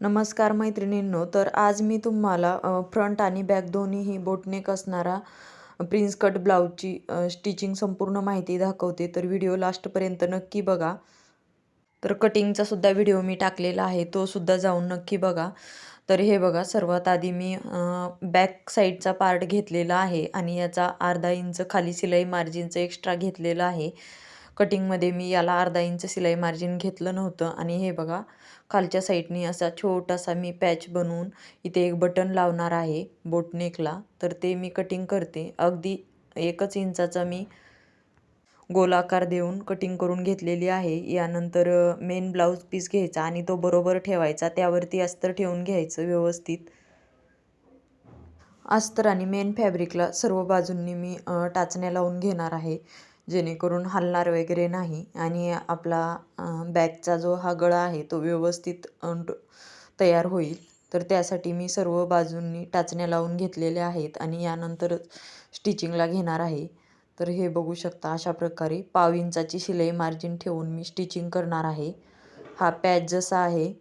नमस्कार मैत्रिणींनो तर आज मी तुम्हाला फ्रंट आणि बॅक दोन्हीही बोटनेक असणारा प्रिन्स कट ब्लाऊजची स्टिचिंग संपूर्ण माहिती दाखवते. तर व्हिडिओ लास्टपर्यंत नक्की बघा. तर कटिंगचा सुद्धा व्हिडिओ मी टाकलेला आहे तो सुद्धा जाऊन नक्की बघा. तर हे बघा सर्वात आधी मी बॅक साईडचा पार्ट घेतलेला आहे आणि याचा अर्धा इंच खाली सिलाई मार्जिनचं एक्स्ट्रा घेतलेलं आहे. कटिंगमध्ये मी याला अर्धा इंच शिलाई मार्जिन घेतलं नव्हतं. आणि हे बघा खालच्या साईडनी असा छोटासा मी पॅच बनवून इथे एक बटन लावणार आहे बोटनेकला तर ते मी कटिंग करते. अगदी एकच इंचाचा मी गोलाकार देऊन कटिंग करून घेतलेली आहे. यानंतर मेन ब्लाऊज पीस घ्यायचा आणि तो बरोबर ठेवायचा. त्यावरती अस्तर ठेवून घ्यायचं व्यवस्थित. अस्तर आणि मेन फॅब्रिकला सर्व बाजूंनी मी टाचण्या लावून घेणार आहे. जेणेकरून हलणार वगैरे नाही आणि आपला बॅगचा जो हा गळा आहे तो व्यवस्थित तयार होईल. तर त्यासाठी मी सर्व बाजूंनी टाचण्या लावून घेतलेल्या आहेत आणि यानंतर स्टिचिंगला घेणार आहे. तर हे बघू शकता अशा प्रकारे पाव इंचाची शिलाई मार्जिन ठेवून मी स्टिचिंग करणार आहे. हा पॅच जसा आहे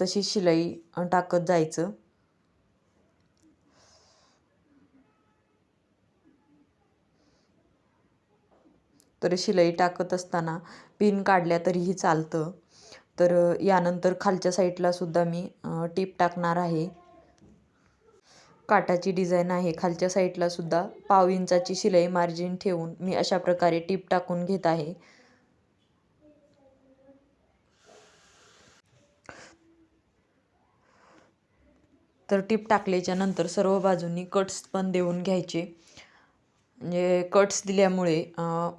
तशी शिलाई टाकत जायचं. तर शिलाई टाकत असताना पिन काढल्या तरीही चालतं. तर यानंतर खालच्या साईडला सुद्धा मी टीप टाकणार आहे. काटाची डिझाईन आहे. खालच्या साईडला सुद्धा पाव इंचाची शिलाई मार्जिन ठेवून मी अशा प्रकारे टीप टाकून घेत आहे. तर टीप टाकल्याच्या नंतर सर्व बाजूंनी कट्स पण देऊन घ्यायचे. म्हणजे कट्स दिल्यामुळे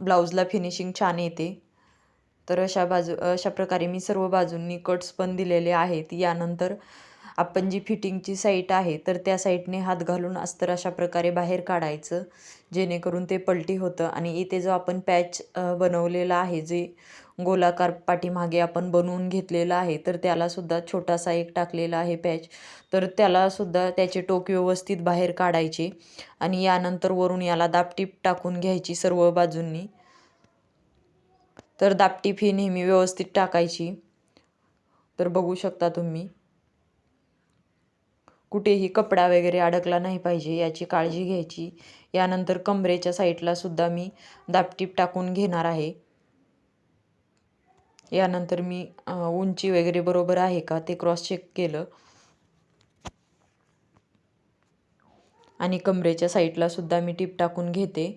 ब्लाऊजला फिनिशिंग छान येते. तर अशा बाजू अशा प्रकारे मी सर्व बाजूंनी कट्स पण दिलेले आहेत. यानंतर आपण जी फिटिंगची साईट आहे तर त्या साईटने हात घालून अस्तर अशा प्रकारे बाहेर काढायचं जेणेकरून ते पलटी होतं. आणि इथे जो आपण पॅच बनवलेला आहे जे गोलाकार पाठीमागे आपण बनवून घेतलेला आहे तर त्यालासुद्धा छोटासा एक टाकलेला आहे पॅच. तर त्यालासुद्धा त्याचे टोक व्यवस्थित बाहेर काढायचे आणि यानंतर वरून याला दापटीप टाकून घ्यायची सर्व बाजूंनी. तर दापटीप ही नेहमी व्यवस्थित टाकायची. तर बघू शकता तुम्ही. कुठेही कपडा वगैरे अडकला नाही पाहिजे याची काळजी घ्यायची. यानंतर कमरेच्या साईडलासुद्धा मी दापटीप टाकून घेणार आहे. यानंतर मी उंची वगैरे बरोबर आहे का ते क्रॉस चेक केलं. आणि कमरेच्या साईडला सुद्धा मी टीप टाकून घेते.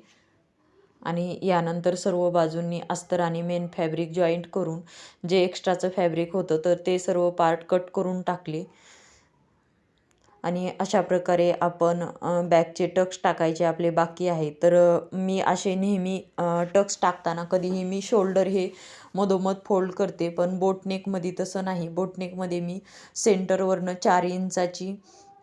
आणि यानंतर सर्व बाजूंनी अस्तर आणि मेन फॅब्रिक जॉईंट करून जे एक्स्ट्राचं फॅब्रिक होतं तर ते सर्व पार्ट कट करून टाकले. आणि अशा प्रकारे आपण बॅगचे टक्स टाकायचे आपले बाकी आहे. तर मी असे नेहमी टक्स टाकताना कधीही मी शोल्डर हे मधोमध फोल्ड करते. पण बोटनेकमध्ये तसं नाही. बोटनेकमध्ये मी सेंटरवरनं चार इंचाची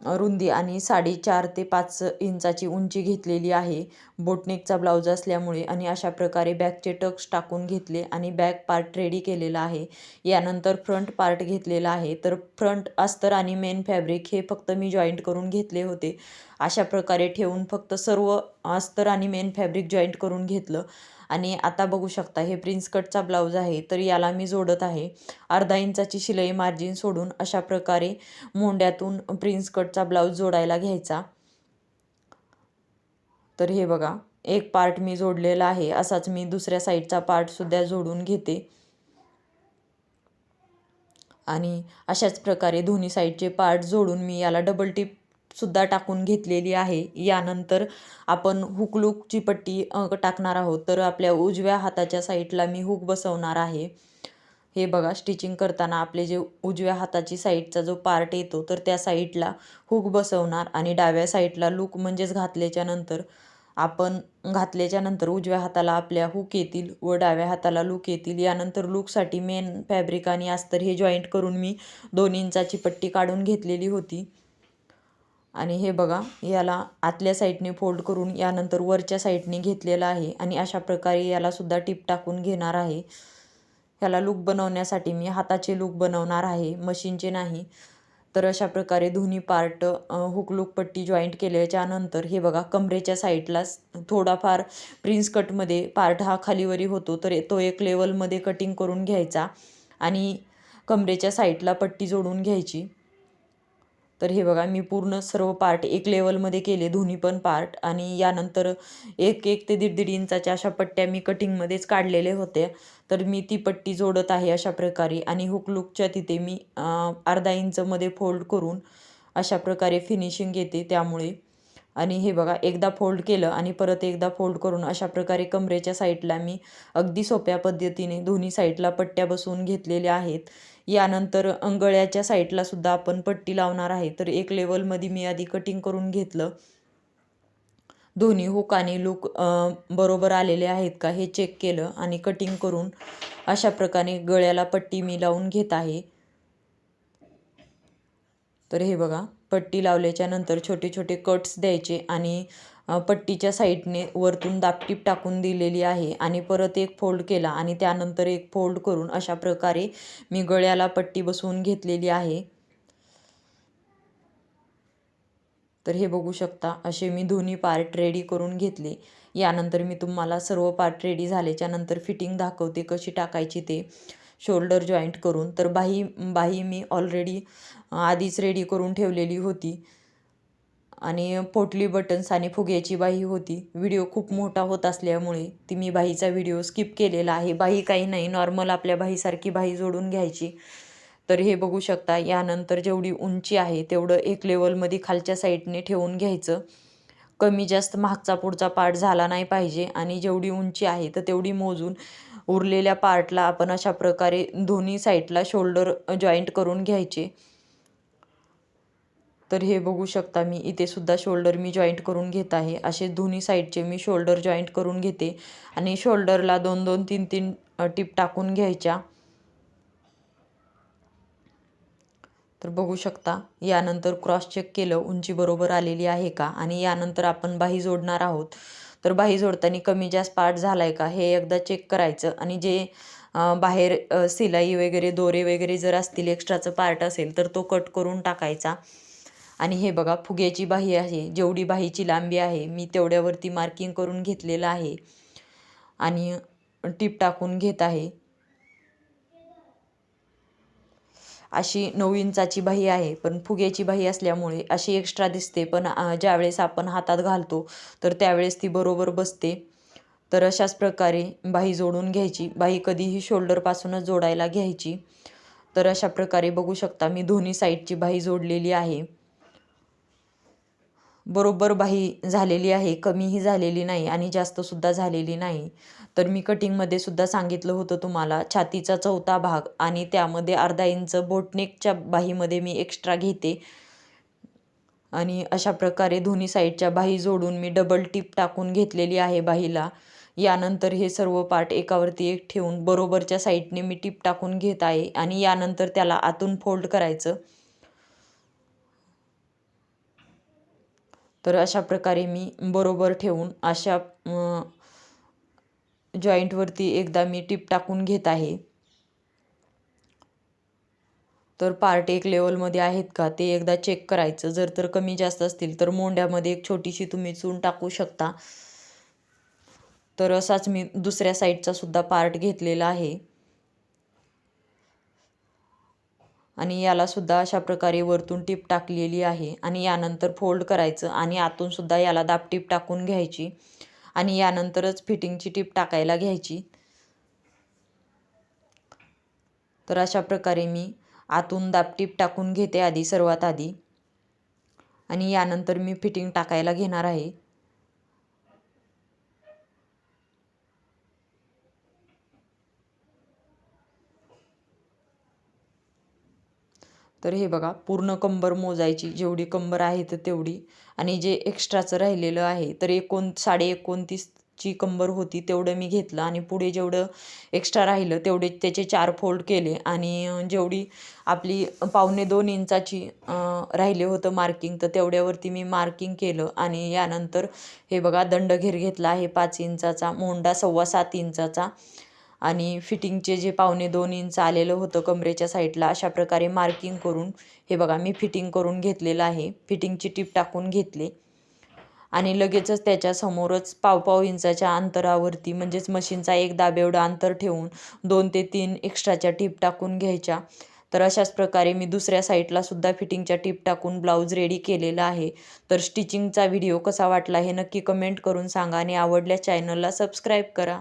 रुंदी आणि साडेचार ते पाच इंचाची उंची घेतलेली आहे. बोटनेकचा ब्लाऊज असल्यामुळे आणि अशा प्रकारे बॅकचे टक्स टाकून घेतले आणि बॅक पार्ट रेडी केलेला आहे. यानंतर फ्रंट पार्ट घेतलेला आहे. तर फ्रंट अस्तर आणि मेन फॅब्रिक हे फक्त मी जॉईंट करून घेतले होते. अशा प्रकारे ठेवून फक्त सर्व अस्तर आणि मेन फॅब्रिक जॉईंट करून घेतलं. आणि आता बघू शकता हे प्रिन्स कटचा ब्लाऊज आहे तर याला मी जोडत आहे. अर्धा इंचाची शिलाई मार्जिन सोडून अशा प्रकारे मोंड्यातून प्रिन्स कटचा ब्लाऊज जोडायला घ्यायचा. तर हे बघा एक पार्ट मी जोडलेला आहे असाच मी दुसऱ्या साईडचा पार्टसुद्धा जोडून घेते. आणि अशाच प्रकारे दोन्ही साईडचे पार्ट जोडून मी याला डबल टिप सुद्धा टाकून घेतलेली आहे. यानंतर आपण हुकलूकची पट्टी टाकणार आहोत. तर आपल्या उजव्या हाताच्या साईडला मी हुक बसवणार आहे. हे बघा स्टिचिंग करताना आपले जे उजव्या हाताची साईडचा जो पार्ट येतो तर त्या साईडला हुक बसवणार आणि डाव्या साईडला लूक म्हणजेच घातल्याच्या नंतर आपण घातल्याच्या नंतर उजव्या हाताला आपल्या हुक येतील व डाव्या हाताला लूक येतील. यानंतर लूकसाठी मेन फॅब्रिक आणि अस्तर हे जॉईंट करून मी दोन इंचाची पट्टी काढून घेतलेली होती. आणि हे बघा याला आतल्या साईडने फोल्ड करून यानंतर वरच्या साईडने घेतलेलं आहे आणि अशा प्रकारे यालासुद्धा टिप टाकून घेणार आहे. ह्याला लूक बनवण्यासाठी मी हाताचे लूक बनवणार आहे मशीनचे नाही. तर अशा प्रकारे दोन्ही पार्ट हुक लूक पट्टी जॉईंट केल्याच्यानंतर हे बघा कमरेच्या साईडला थोडाफार प्रिन्स कटमध्ये पार्ट हा खालीवरी होतो तर तो एक लेवलमध्ये कटिंग करून घ्यायचा आणि कमरेच्या साईडला पट्टी जोडून घ्यायची. तर हे बघा मी पूर्ण सर्व पार्ट एक लेवलमध्ये केले दोन्ही पण पार्ट आणि यानंतर एक एक ते दीड दीड इंचाच्या अशा पट्ट्या मी कटिंगमध्येच काढलेले होते. तर मी ती पट्टी जोडत आहे अशा प्रकारे. आणि हुकलुकच्या तिथे मी अर्धा इंचमध्ये फोल्ड करून अशा प्रकारे फिनिशिंग येते त्यामुळे. आणि हे बघा एकदा फोल्ड केलं आणि परत एकदा फोल्ड करून अशा प्रकारे कमरेच्या साईडला मी अगदी सोप्या पद्धतीने दोन्ही साईडला पट्ट्या बसवून घेतलेल्या आहेत. यानंतर अंगळ्याच्या साईडला सुद्धा आपण पट्टी लावणार आहे. तर एक लेवलमध्ये मी आधी कटिंग करून घेतलं. दोन्ही हुक आणि लूक बरोबर आलेले आहेत का हे चेक केलं आणि कटिंग करून अशा प्रकारे गळ्याला पट्टी मी लावून घेत आहे. तर हे बघा पट्टी लावल्याच्या नंतर छोटे छोटे कट्स द्यायचे आणि पट्टीच्या साईडने वरतून दापटीप टाकून दिलेली आहे आणि परत एक फोल्ड केला आणि त्यानंतर एक फोल्ड करून अशा प्रकारे मी गळ्याला पट्टी बसवून घेतलेली आहे. तर हे बघू शकता असे मी दोन्ही पार्ट रेडी करून घेतले. यानंतर मी तुम्हाला सर्व पार्ट रेडी झाल्याच्यानंतर फिटिंग दाखवते कशी टाकायची ते. शोल्डर जॉईंट करून तर बाही बाही मी ऑलरेडी आधीच रेडी करून ठेवलेली होती. आणि पोटली बटन्स आणि फुग्याची बाही होती. व्हिडिओ खूप मोठा होत असल्यामुळे ती मी बाहीचा व्हिडिओ स्किप केलेला आहे. बाही काही नाही नॉर्मल आपल्या बाहीसारखी बाही जोडून घ्यायची. तर हे बघू शकता यानंतर जेवढी उंची आहे तेवढं एक लेवलमध्ये खालच्या साईडने ठेवून घ्यायचं. कमी जास्त मागचा पुढचा पार्ट झाला नाही पाहिजे. आणि जेवढी उंची आहे तर तेवढी मोजून उरलेल्या पार्टला आपण अशा प्रकारे दोन्ही साईडला शोल्डर जॉईंट करून घ्यायचे. तर हे बघू शकता मी इथे सुद्धा शोल्डर मी जॉईंट करून घेत आहे. असे दोन्ही साईडचे मी शोल्डर जॉईंट करून घेते आणि शोल्डरला दोन दोन तीन तीन टिप टाकून घ्यायच्या. तर बघू शकता यानंतर क्रॉस चेक केलं उंची बरोबर आलेली आहे का? आणि यानंतर आपण बाही जोडणार आहोत. तर बाही जोडताना कमी जास्त पार्ट झाला आहे का? हे एकदा चेक करायचं. आणि जे बाहेर सिलाई वगैरे दोरे वगैरे जर असतील एक्स्ट्राचं पार्ट असेल तर तो कट करून टाकायचा. आणि हे बघा फुग्याची बाही आहे. जेवढी बाहीची लांबी आहे मी तेवढ्यावरती मार्किंग करून घेतलेलं आहे. आणि टीप टाकून घेत आहे. अशी नऊ इंचाची बाही आहे पण फुग्याची बाही असल्यामुळे अशी एक्स्ट्रा दिसते. पण ज्यावेळेस आपण हातात घालतो तर त्यावेळेस ती बरोबर बसते. तर अशाच प्रकारे बाही जोडून घ्यायची. बाही कधीही शोल्डरपासूनच जोडायला घ्यायची. तर अशा प्रकारे बघू शकता मी दोन्ही साईडची बाही जोडलेली आहे. बरोबर बाही झालेली आहे कमीही झालेली नाही आणि जास्तसुद्धा झालेली नाही. तर मी कटिंगमध्ये सुद्धा सांगितलं होतं तुम्हाला छातीचा चौथा भाग आणि त्यामध्ये अर्धा इंच बोटनेकच्या बाहीमध्ये मी एक्स्ट्रा घेते. आणि अशा प्रकारे दोन्ही साईडच्या बाही जोडून मी डबल टिप टाकून घेतलेली आहे बाहीला. यानंतर हे सर्व पार्ट एकावरती एक ठेवून बरोबरच्या साईडने मी टिप टाकून घेत आहे आणि यानंतर त्याला आतून फोल्ड करायचं. तर अशा प्रकारे मी बरोबर ठेवून अशा जॉईंटवरती एकदा मी टिप टाकून घेत आहे. तर पार्ट एक लेवलमध्ये आहेत का? ते एकदा चेक करायचं. जर तर कमी जास्त असतील तर मोंड्यामध्ये एक छोटीशी तुम्ही चून टाकू शकता. तर असाच मी दुसऱ्या साईडचा सुद्धा पार्ट घेतलेला आहे. आणि यालासुद्धा अशा प्रकारे वरतून टीप टाकलेली आहे. आणि यानंतर फोल्ड करायचं आणि आतूनसुद्धा याला दाबटीप टाकून घ्यायची. आणि यानंतरच फिटिंगची टीप टाकायला घ्यायची. तर अशा प्रकारे मी आतून दाबटीप टाकून घेते आधी सर्वात आधी. आणि यानंतर मी फिटिंग टाकायला घेणार आहे. तर हे बघा पूर्ण कंबर मोजायची जेवढी कंबर आहे तर तेवढी. आणि जे एक्स्ट्राचं राहिलेलं आहे तर एकोण साडे एकोणतीसची कंबर होती तेवढं मी घेतलं. आणि पुढे जेवढं एक्स्ट्रा राहिलं तेवढे त्याचे चार फोल्ड केले. आणि जेवढी आपली पावणे दोन इंचाची राहिले होतं मार्किंग तर तेवढ्यावरती मी मार्किंग केलं. आणि यानंतर हे बघा दंडघेर घेतला आहे पाच इंचाचा मोंडा सव्वा सात इंचाचा. आणि फिटिंगचे जे पावणे दोन इंच आलेलं होतं कमरेच्या साईडला अशा प्रकारे मार्किंग करून हे बघा मी फिटिंग करून घेतलेलं आहे. फिटिंगची टीप टाकून घेतले. आणि लगेचच त्याच्यासमोरच पाव पाव इंचाच्या अंतरावरती म्हणजेच मशीनचा एक दाबेवढं अंतर ठेवून दोन ते तीन एक्स्ट्राच्या टीप टाकून घ्यायच्या. तर अशाच प्रकारे मी दुसऱ्या साईडला सुद्धा फिटिंगच्या टीप टाकून ब्लाऊज रेडी केलेला आहे. तर स्टिचिंगचा व्हिडिओ कसा वाटला हे नक्की कमेंट करून सांगा आणि आवडल्या चॅनलला सबस्क्राईब करा.